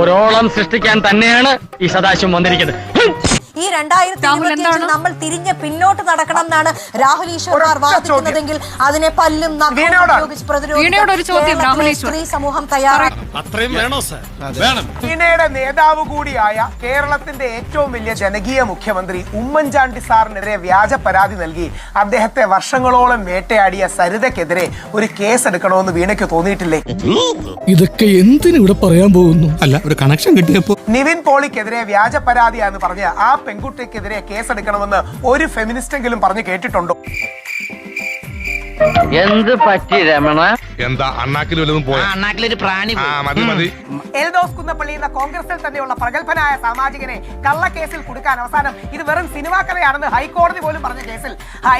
ഒരോളം സൃഷ്ടിക്കാൻ തന്നെയാണ് ഈ സദാശിവം വന്നിരിക്കുന്നത്! ഈ രണ്ടായിരത്തി ഇരുപത്തിയഞ്ചിൽ നമ്മൾ തിരിഞ്ഞ് പിന്നോട്ട് നടക്കണം എന്നാണ് രാഹുൽ ഈശ്വർമാർ വാദിക്കുന്നതെങ്കിൽ അതിനെ പല്ലും ഉപയോഗിച്ച് പ്രതിരോധിക്കാൻ. സ്ത്രീ സമൂഹം തയ്യാറാണ് അത്രയും വേണോ സർ? വേണം. ചീനയുടെ നേതാവ് കൂടിയായ കേരളത്തിന്റെ ഏറ്റവും വലിയ ജനകീയ മുഖ്യമന്ത്രി ഉമ്മൻചാണ്ടി സാറിനെതിരെ വ്യാജ പരാതി നൽകി. അദ്ദേഹത്തെ വർഷങ്ങളോളം വേട്ടയാടിയ സരിതക്കെതിരെ ഒരു കേസ് എടുക്കണമെന്ന് വീണയ്ക്ക് തോന്നിയിട്ടില്ലേ? ഇതൊക്കെ എന്തിനു ഇവിടെ പറയാൻ പോകുന്നു? അല്ല ഒരു കണക്ഷൻ കിട്ടിയപ്പോ നിവിൻ പോളിക്കെതിരെ വ്യാജ പരാതിയാന്ന് പറഞ്ഞ് ആ പെൺകുട്ടിക്കെതിരെ കേസെടുക്കണമെന്ന് ഒരു ഫെമിനിസ്റ്റെങ്കിലും പറഞ്ഞു കേട്ടിട്ടുണ്ടോ? എന്ത് പറ്റി രമണ? എന്താ അണ്ണാക്കിൽ വല്ലതും പോയ? അണ്ണാക്കിലൊരു പ്രാണി ആ മതി മതി. എൽദോസ് കുന്നപ്പള്ളി എന്ന കോൺഗ്രസിൽ തന്നെയുള്ള പ്രഗത്ഭനായ സാമാജികനെ കള്ളക്കേസിൽ കൊടുക്കാൻ അവസാനം ഇത് വെറും സിനിമാ കഥയാണെന്ന് ഹൈക്കോടതി പോലും പറഞ്ഞ കേസിൽ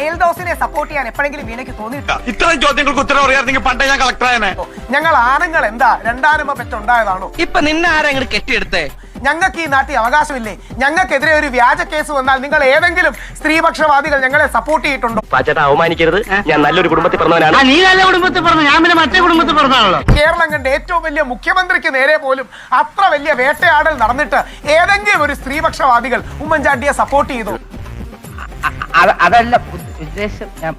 എൽദോസിനെ സപ്പോർട്ട് ചെയ്യാൻ എപ്പോഴെങ്കിലും വീണയ്ക്ക് തോന്നിയിട്ടോ ഇത്തരം ചോദ്യങ്ങൾക്ക് ഉത്തരം അറിയാമെങ്കിൽ പണ്ടേ ഞാൻ കളക്ടറായനെ ഞങ്ങൾ ആണുങ്ങൾ എന്താ രണ്ടാനമ്മ പെറ്റുണ്ടായതാണോ? ഇപ്പൊ നിന്നെ ആരെങ്കിലും കെട്ടിയെടുത്തേ? ഞങ്ങൾക്ക് ഈ നാട്ടിൽ അവകാശമില്ലേ? ഞങ്ങൾക്കെതിരെ ഒരു വ്യാജ കേസ് വന്നാൽ നിങ്ങൾ ഏതെങ്കിലും സ്ത്രീപക്ഷവാദികൾ ഞങ്ങളെ സപ്പോർട്ട് ചെയ്തിട്ടുണ്ടോ? പാച്ചേട്ട അവമാനിക്കരുത്. ഞാൻ നല്ലൊരു കുടുംബത്തിൽ പറഞ്ഞവനാണ്. നീ നല്ല കുടുംബത്തിൽ പറഞ്ഞു. ഞാൻ പിന്നെ മറ്റേ കുടുംബത്തിൽ പറഞ്ഞാണല്ലോ കേരളം കണ്ട ഏറ്റവും വലിയ മുഖ്യമന്ത്രിക്ക് നേരെ പോലും അത്ര വലിയ വേട്ടയാടൽ നടന്നിട്ട് ഏതെങ്കിലും ഒരു സ്ത്രീപക്ഷവാദികൾ ഉമ്മൻചാണ്ടിയെ സപ്പോർട്ട് ചെയ്തു. അതല്ല ഉദ്ദേശം ഞാൻ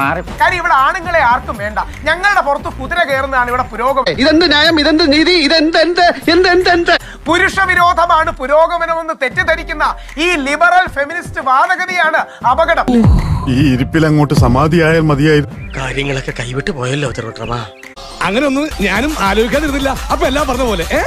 മാറി. കാര്യം ഇവിടെ ആണുങ്ങളെ ആർക്കും വേണ്ട. ഞങ്ങളുടെ പുറത്ത് കുതിര കയറുന്നതാണ് ഇവിടെ പുരോഗമനം. ഇതെന്ത് ന്യായം? ഇതെന്ത് നീതി? ഇതെന്ത് എന്ത് എന്ത് എന്ത് എന്ത്? പുരുഷ വിരോധമാണ് പുരോഗമനമെന്ന് തെറ്റിദ്ധരിക്കുന്ന ഈ ലിബറൽ ഫെമിനിസ്റ്റ് വാദഗതിയാണ് അപകടം. ഈ ഇരിപ്പിൽ അങ്ങോട്ട് സമാധിയായാൽ മതിയായിരുന്നു കാര്യങ്ങളൊക്കെ കൈവിട്ട് പോയല്ലോ അങ്ങനെ ഒന്നും ഞാനും ആലോചിക്കാതിരുന്നില്ല. അപ്പൊ എല്ലാം പറഞ്ഞ പോലെ ഏ?